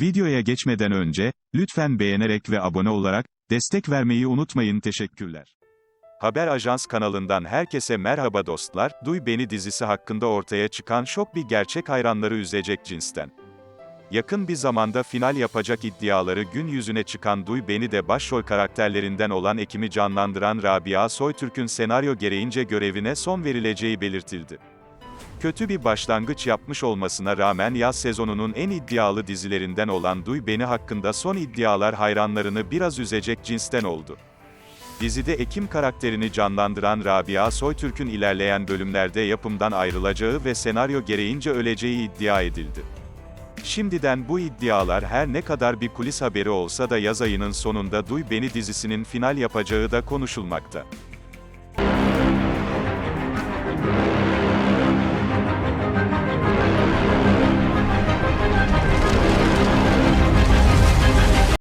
Videoya geçmeden önce, lütfen beğenerek ve abone olarak, destek vermeyi unutmayın teşekkürler. Haber Ajans kanalından herkese merhaba dostlar, Duy Beni dizisi hakkında ortaya çıkan şok bir gerçek hayranları üzecek cinsten. Yakın bir zamanda final yapacak iddiaları gün yüzüne çıkan Duy Beni de başrol karakterlerinden olan Ekim'i canlandıran Rabia Soytürk'ün senaryo gereğince görevine son verileceği belirtildi. Kötü bir başlangıç yapmış olmasına rağmen yaz sezonunun en iddialı dizilerinden olan Duy Beni hakkında son iddialar hayranlarını biraz üzecek cinsten oldu. Dizide Ekim karakterini canlandıran Rabia Soytürk'ün ilerleyen bölümlerde yapımdan ayrılacağı ve senaryo gereğince öleceği iddia edildi. Şimdiden bu iddialar her ne kadar bir kulis haberi olsa da yaz ayının sonunda Duy Beni dizisinin final yapacağı da konuşulmakta.